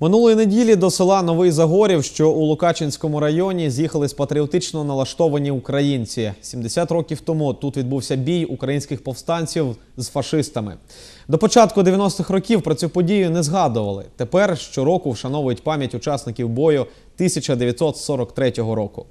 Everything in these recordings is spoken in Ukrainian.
Минулої неділі до села Новий Загорів, що у Лукачинському районі, з'їхались патріотично налаштовані українці. 70 років тому тут відбувся бій українських повстанців з фашистами. До початку 90-х років про цю подію не згадували. Тепер щороку вшановують пам'ять учасників бою 1943 року.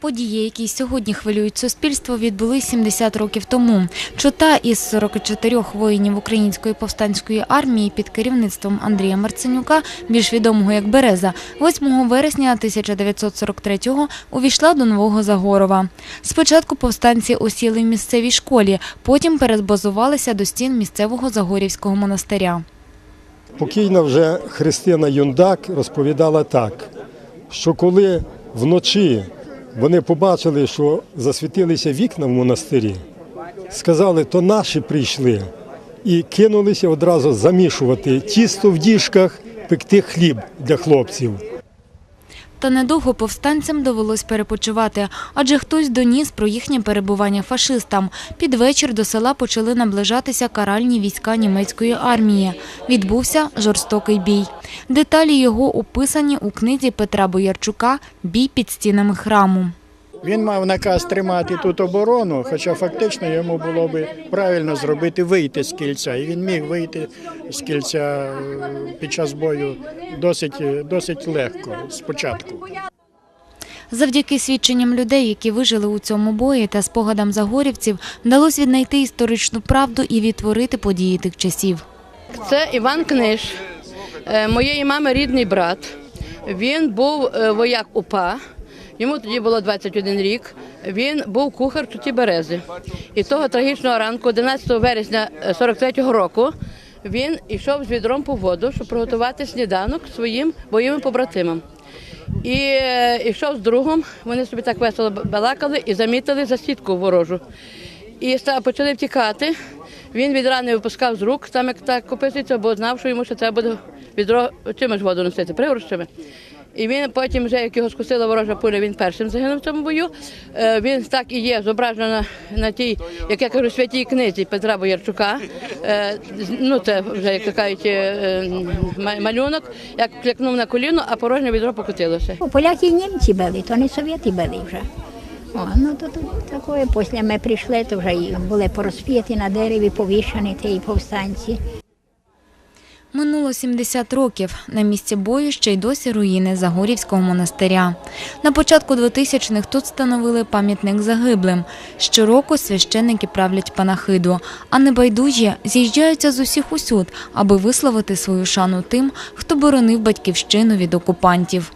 Події, які сьогодні хвилюють суспільство, відбулись 70 років тому. Чота із 44 воїнів української повстанської армії під керівництвом Андрія Марценюка, більш відомого як Береза, 8 вересня 1943-го увійшла до Нового Загорова. Спочатку повстанці осіли в місцевій школі, потім перебазувалися до стін місцевого Загорівського монастиря. Покійна вже Христина Юндак розповідала так, що коли вночі вони побачили, що засвітилися вікна в монастирі, сказали, то наші прийшли, і кинулися одразу замішувати тісто в діжках, пекти хліб для хлопців. Та недовго повстанцям довелось перепочивати, адже хтось доніс про їхнє перебування фашистам. Під вечір до села почали наближатися каральні війська німецької армії. Відбувся жорстокий бій. Деталі його описані у книзі Петра Боярчука Бій під стінами храму. Він мав наказ тримати тут оборону, хоча фактично йому було би правильно зробити вийти з кільця. І він міг вийти з кільця е, під час бою досить, досить легко спочатку. Завдяки свідченням людей, які вижили у цьому бої та спогадам загорівців, вдалося віднайти історичну правду і відтворити події тих часів. Це Іван Книж, е, моєї мами рідний брат. Він був е, вояк УПА. Йому тоді було 21 рік. Він був кухар Туті Берези. І того трагічного ранку, 11 вересня 43-го року, він йшов з відром по воду, щоб приготувати сніданок своїм бойовим побратимам. І е, йшов з другом, вони собі так весело балакали і замітили засідку ворожу. І почали втікати. Він від рани випускав з рук, там як так описується, бо знав, що йому ще треба буде відро чимось воду носити, пригорщами. І він потім, вже як його скусила ворожа пуля, він першим загинув в цьому бою. Е, Він так і є зображено на, на тій, як я кажу, святій книзі Петра Боярчука. Е, Ну, це вже, як кажуть, е, ма- малюнок, як клякнув на коліно, а порожнє відро покотилося. Ну, Поляки і німці били, то не совєти били вже. О, ну то, то такое, після ми прийшли, то вже були порозп'яті на дереві, повішані ті повстанці. Минуло 70 років. На місці бою ще й досі руїни Загорівського монастиря. На початку 2000-х тут встановили пам'ятник загиблим. Щороку священники правлять панахиду, а небайдужі з'їжджаються з усіх усюд, аби висловити свою шану тим, хто боронив батьківщину від окупантів.